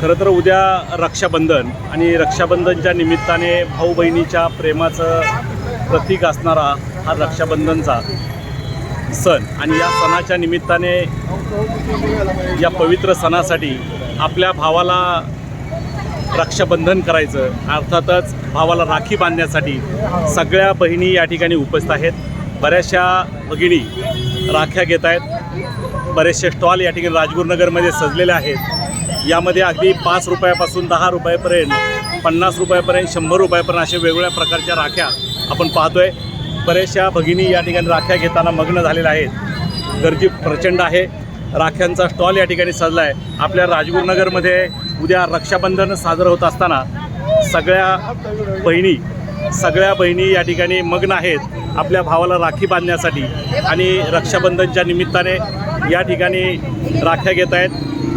खरं तर उद्या रक्षाबंधन आणि रक्षाबंधनच्या निमित्ताने भाऊ बहिणीच्या प्रेमाचं प्रतीक असणारा हा रक्षाबंधनचा सण आणि या सणाच्या निमित्ताने या पवित्र सणासाठी आपल्या भावाला रक्षाबंधन करायचं अर्थातच भावाला राखी बांधण्यासाठी सगळ्या बहिणी या ठिकाणी उपस्थित आहेत. बऱ्याचशा भगिनी राख्या घेत आहेत. बरेचसे स्टॉल या ठिकाणी राजगुरुनगरमध्ये सजलेले आहेत. यामध्ये अगदी पाच रुपयापासून दहा रुपयापर्यंत पन्नास रुपयापर्यंत शंभर रुपयापर्यंत अशा वेगवेगळ्या प्रकारच्या राख्या आपण पाहतोय. बऱ्याचशा भगिनी या ठिकाणी राख्या घेताना मग्न झालेल्या आहेत. गर्दी प्रचंड आहे. राख्यांचा स्टॉल या ठिकाणी सजला आहे आपल्या राजगुरुनगरमध्ये उद्या रक्षाबंधन साजरं होत असताना सगळ्या बहिणी सगळ्या बहिणी या ठिकाणी मग्न आहेत आपल्या भावाला राखी बांधण्यासाठी आणि रक्षाबंधनच्या निमित्ताने या ठिकाणी राख्या घेत आहेत.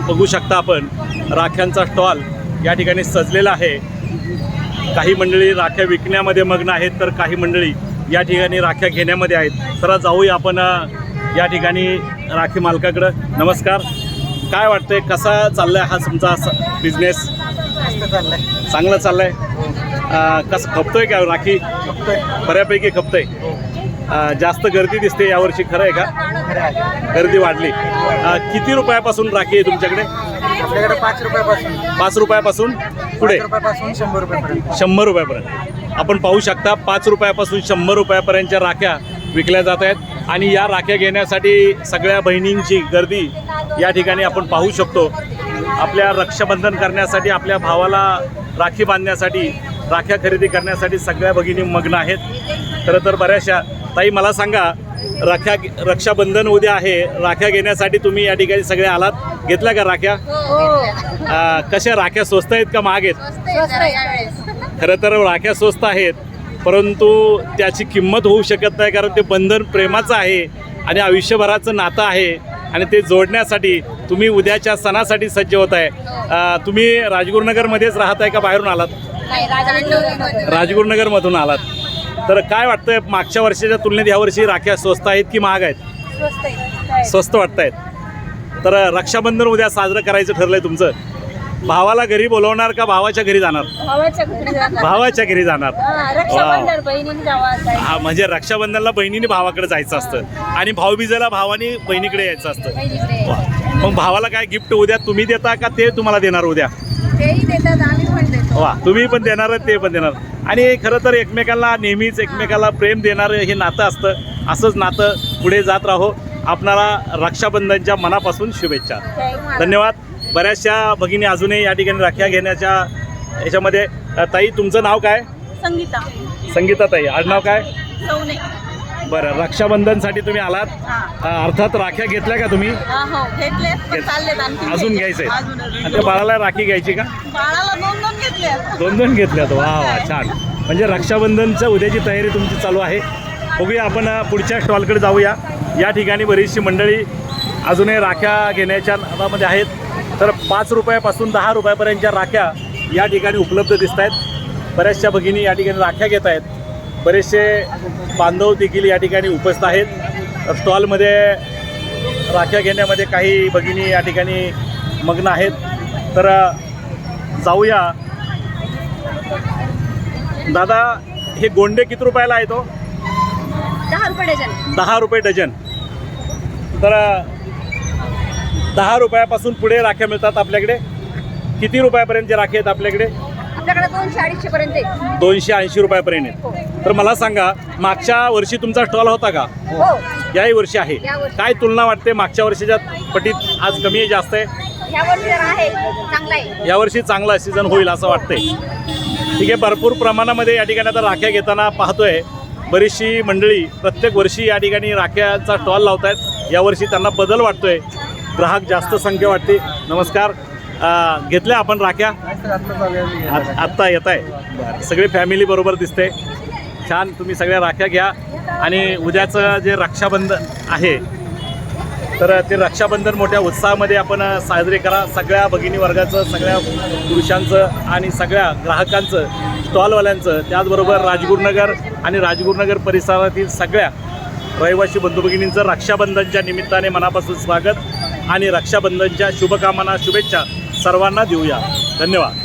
बघू शकता आपण राख्यांचा स्टॉल या ठिकाणी सजलेला आहे. काही मंडळी राख्या विकण्यामध्ये मग्न आहेत तर काही मंडळी या ठिकाणी राख्या घेण्यामध्ये आहेत. तर जाऊया आपण या ठिकाणी राखी मालकाकडं. नमस्कार. काय वाटतंय कसा चाललाय हा तुमचा बिझनेस चाललंय. चांगला चाललाय? अ, कसं खपतोय का राखी? बऱ्यापैकी खपतोय. अ, जास्त गर्दी दिसते यावर्षी खरं आहे का. गर्दी वाढली. किती रुपयापासून राखी आहे तुमच्याकडे? आपल्याकडे पाच रुपयापासून. पाच रुपयापासून पुढे रुपयापासून शंभर रुपयापर्यंत. शंभर रुपयापर्यंत. आपण पाहू शकता पाच रुपयापासून शंभर रुपयापर्यंतच्या राख्या विकल्या जात आहेत. आणि या राख्या घेण्यासाठी सगळ्या बहिणींची गर्दी या ठिकाणी आपण पाहू शकतो. आपल्या रक्षाबंधन करण्यासाठी आपल्या भावाला राखी बांधण्यासाठी राख्या खरेदी करण्यासाठी सगळ्या भगिनी मग्न आहेत. खरं तर बऱ्याचशा ताई मला सांगा राख्या रक्षाबंधन उद्या आहे राख्या घेण्यासाठी तुम्ही या ठिकाणी सगळे आलात? घेतल्या का राख्या? अं, कशा राख्या स्वस्त आहेत का महाग आहेत? खरं तर राख्या स्वस्त आहेत परंतु त्याची किंमत होऊ शकत नाही कारण ते बंधन प्रेमाचं आहे आणि आयुष्यभराचं नातं आहे आणि ते जोडण्यासाठी तुम्ही उद्याच्या सणासाठी सज्ज होत आहे. तुम्ही राजगुरुनगरमध्येच राहत आहे का बाहेरून आलात? राजगुरुनगरमधून आलात. तर काय वाटतंय मागच्या वर्षाच्या तुलनेत यावर्षी राख्या स्वस्त आहेत की महाग आहेत? स्वस्त वाटत आहेत. तर रक्षाबंधन उद्या साजरं करायचं ठरलंय तुमचं. भावाला घरी बोलवणार का भावाच्या घरी जाणार? भावाच्या घरी जाणार. भावाच्या घरी जाणार. हा, रक्षाबंधन बहिणीने जावा हा, म्हणजे रक्षाबंधनला बहिणीने भावाकडे जायचं असतं. आणि भाऊबीजेला भावाने बहिणीकडे यायचं असतं. वा. मग भावाला काय गिफ्ट उद्या तुम्ही देता का ते तुम्हाला देणार उद्या? तेही देतात आम्ही पण देतो. वा. तुम्ही पण देणार ते पण देणार. आणि खरं तर एकमेकांना नेहमीच एकमेकाला प्रेम देणारं हे नातं असतं. असंच नातं पुढे जात राहो. आपणाला रक्षाबंधनच्या मनापासून शुभेच्छा. धन्यवाद. बऱ्याचशा भगिनी अजूनही या ठिकाणी राख्या घेण्याच्या याच्यामध्ये. ताई तुमचं नाव काय? संगीता. संगीता ताई. आडनाव काय? बरं रक्षाबंधनसाठी तुम्ही आलात. अ, अर्थात राख्या घेतल्या का तुम्ही? हा, हो घेतले पण चाललेत आणखी अजून घ्यायचंय अजून आणि त्या बाळाला राखी घ्यायची का? बाळाला दोन दोन घेतले दोन दोन घेतल्यात वा वा छान. म्हणजे रक्षाबंधनच्या उद्याची तयारी तुमची चालू आहे. बघूया आपण अ, पुढच्या स्टॉलकडे जाऊया. या ठिकाणी बरीचशी मंडळी अजूनही राख्या घेण्याच्या नादामध्ये आहेत. तर पाच रुपयापासून दहा रुपयापर्यंतच्या राख्या या ठिकाणी उपलब्ध दिसत आहेत बऱ्याचशा भगिनी या ठिकाणी राख्या घेत आहेत बरेचसे बांधव देखील या ठिकाणी उपस्थित आहेत. स्टॉलमध्ये राख्या घेण्यामध्ये काही भगिनी या ठिकाणी मग्न आहेत. तर जाऊया. दादा हे गोंडे किती रुपयाला आहे तो? दहा रुपये डझन. दहा रुपये डझन. तर दहा रुपयापासून पुढे राख्या मिळतात आपल्याकडे. किती रुपयापर्यंतचे राखे आहेत आपल्याकडे? आपल्याकडे दोनशे अडीचशे पर्यंत आहे. दोनशे ऐंशी रुपयापर्यंत आहेत तर मला सांगा मागच्या वर्षी तुमचा स्टॉल होता का? हो. याही वर्षी आहे. यावर्षी. काय तुलना वाटते मागच्या वर्षीच्या पटीत? आज कमी आहे जास्त आहे? ह्या वर्षी जरा आहे. चांगला आहे. यावर्षी चांगला सीझन होईल असं वाटतंय. ठीक आहे भरपूर प्रमाणामध्ये या ठिकाणी आता राख्या घेताना पाहतोय. बरीचशी मंडळी प्रत्येक वर्षी या ठिकाणी राख्याचा स्टॉल लावत आहेत यावर्षी त्यांना बदल वाटतोय. ग्राहक जास्त संख्या वाटते. नमस्कार. घेतल्या आपण राख्या. आत- आत्ता येत आहे सगळे फॅमिली बरोबर दिसते. छान तुम्ही सगळ्या राख्या घ्या. आणि उद्याचं जे रक्षाबंधन आहे तर ते रक्षाबंधन मोठ्या उत्साहामध्ये आपण साजरे करा. सगळ्या भगिनी वर्गाचं सगळ्या पुरुषांचं आणि सगळ्या ग्राहकांचं स्टॉलवाल्यांचं त्याचबरोबर राजगुरुनगर आणि राजगुरुनगर परिसरातील सगळ्या रहिवासी बंधू भगिनींचं रक्षाबंधनच्या निमित्ताने मनापासून स्वागत आणि रक्षाबंधनच्या शुभकामना शुभेच्छा सर्वांना देऊया. धन्यवाद.